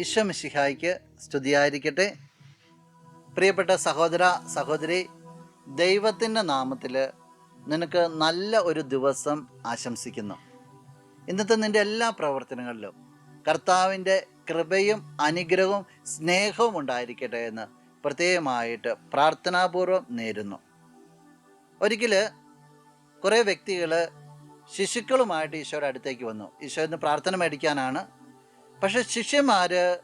ഈശോ മിശിഹായിക്ക് സ്തുതിയായിരിക്കട്ടെ. പ്രിയപ്പെട്ട സഹോദര സഹോദരി ദൈവത്തിന്റെ നാമത്തിൽ നിനക്ക് നല്ല ഒരു ദിവസം ആശംസിക്കുന്നു. ഇന്നത്തെ നിന്റെ എല്ലാ പ്രവർത്തനങ്ങളിലും കർത്താവിന്റെ കൃപയും അനുഗ്രഹവും സ്നേഹവും ഉണ്ടായിരിക്കട്ടെ എന്ന് പ്രത്യേകമായിട്ട് പ്രാർത്ഥനാപൂർവം നേരുന്നു. ഒരിക്കൽ കുറേ വ്യക്തികൾ ശിശുക്കളുമായിട്ട് ഈശോയുടെ അടുത്തേക്ക് വന്നു. ഈശോ ഇന്ന് പ്രാർത്ഥന മേടിക്കാനാണ് പക്ഷെ ശിഷ്യന്മാർ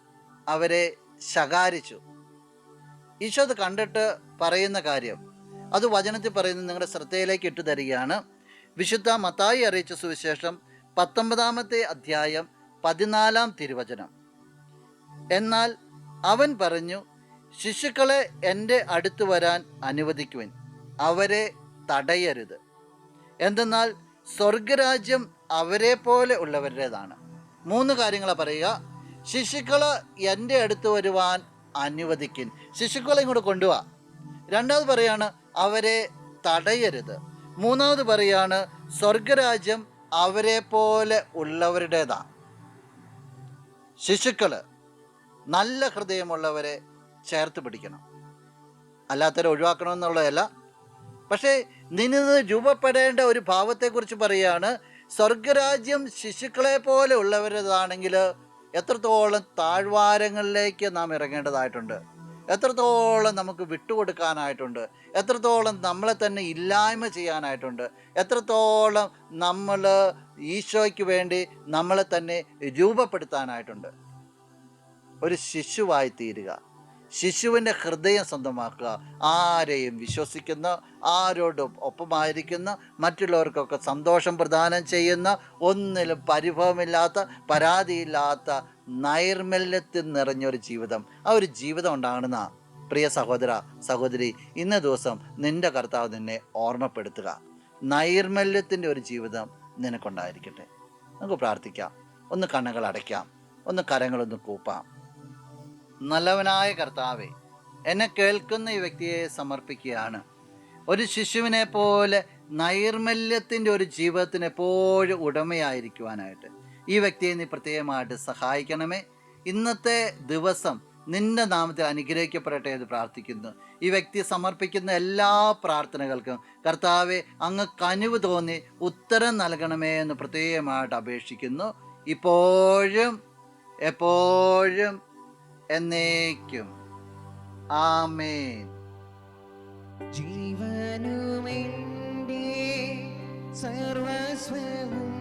അവരെ ശകാരിച്ചു. ഈശോ അത് കണ്ടിട്ട് പറയുന്ന കാര്യം അത് വചനത്തിൽ പറയുന്നത് നിങ്ങളുടെ ശ്രദ്ധയിലേക്ക് ഇട്ടു തരികയാണ് വിശുദ്ധ മത്തായി അറിയിച്ച സുവിശേഷം പത്തൊമ്പതാമത്തെ അധ്യായം പതിനാലാം തിരുവചനം. എന്നാൽ അവൻ പറഞ്ഞു ശിശുക്കളെ എന്റെ അടുത്ത് വരാൻ അനുവദിക്കുവിൻ അവരെ തടയരുത്. എന്തെന്നാൽ സ്വർഗരാജ്യം അവരെ പോലെ ഉള്ളവരുടേതാണ്. മൂന്ന് കാര്യങ്ങളാണ് പറയുക. ശിശുക്കൾ എന്റെ അടുത്ത് വരുവാൻ അനുവദിക്കിൻ. ശിശുക്കളെ ഇങ്ങോട്ട് കൊണ്ടുപോവാ രണ്ടാമത് പറയാണ് അവരെ തടയരുത്. മൂന്നാമത് പറയാണ് സ്വർഗരാജ്യം അവരെ പോലെ ഉള്ളവരുടേതാ. ശിശുക്കൾ നല്ല ഹൃദയമുള്ളവരെ ചേർത്ത് പിടിക്കണം. അല്ലാത്തവരെ ഒഴിവാക്കണമെന്നുള്ളതല്ല പക്ഷേ നിന്ന് രൂപപ്പെടേണ്ട ഒരു ഭാവത്തെക്കുറിച്ച് പറയുകയാണ്. സ്വർഗരാജ്യം ശിശുക്കളെ പോലെ ഉള്ളവരതാണെങ്കിൽ എത്രത്തോളം താഴ്വാരങ്ങളിലേക്ക് നാം ഇറങ്ങേണ്ടതായിട്ടുണ്ട്. എത്രത്തോളം നമുക്ക് വിട്ടുകൊടുക്കാനായിട്ടുണ്ട്. എത്രത്തോളം നമ്മളെ തന്നെ ഇല്ലായ്മ ചെയ്യാനായിട്ടുണ്ട്. എത്രത്തോളം നമ്മൾ ഈശോയ്ക്ക് വേണ്ടി നമ്മളെ തന്നെ രൂപപ്പെടുത്താനായിട്ടുണ്ട്. ഒരു ശിശുവായി തീരുക ശിശുവിന്റെ ഹൃദയം സ്വന്തമാക്കുക. ആരെയും വിശ്വസിക്കുന്ന ആരോടും ഒപ്പമായിരിക്കുന്ന മറ്റുള്ളവർക്കൊക്കെ സന്തോഷം പ്രദാനം ചെയ്യുന്ന ഒന്നിലും പരിഭവമില്ലാത്ത പരാതിയില്ലാത്ത നൈർമല്യത്തിൽ നിറഞ്ഞൊരു ജീവിതം. ആ ഒരു ജീവിതം ഉണ്ടാകണമെന്ന. പ്രിയ സഹോദര സഹോദരി ഇന്ന ദിവസം നിന്റെ കർത്താവ് നിന്നെ ഓർമ്മപ്പെടുത്തുക. നൈർമല്യത്തിന്റെ ഒരു ജീവിതം നിനക്കുണ്ടായിരിക്കട്ടെ. നമുക്ക് പ്രാർത്ഥിക്കാം. ഒന്ന് കണ്ണുകൾ അടയ്ക്കാം. ഒന്ന് കരങ്ങളൊന്ന് കൂപ്പാം. നല്ലവനായ കർത്താവെ എന്നെ കേൾക്കുന്ന ഈ വ്യക്തിയെ സമർപ്പിക്കുകയാണ്. ഒരു ശിശുവിനെ പോലെ നൈർമല്യത്തിന്റെ ഒരു ജീവിതത്തിന് എപ്പോഴും ഉടമയായിരിക്കുവാനായിട്ട് ഈ വ്യക്തിയെ നീ പ്രത്യേകമായിട്ട് സഹായിക്കണമേ. ഇന്നത്തെ ദിവസം നിന്റെ നാമത്തിൽ അനുഗ്രഹിക്കപ്പെടട്ടെ എന്ന് പ്രാർത്ഥിക്കുന്നു. ഈ വ്യക്തി സമർപ്പിക്കുന്ന എല്ലാ പ്രാർത്ഥനകൾക്കും കർത്താവെ അങ്ങ് കനിവ് തോന്നി ഉത്തരം നൽകണമേ എന്ന് പ്രത്യേകമായിട്ട് അപേക്ഷിക്കുന്നു. ഇപ്പോഴും എപ്പോഴും എന്നേക്കും. ആമേൻ. ജീവനുമെന്റെ സർവസ്വവും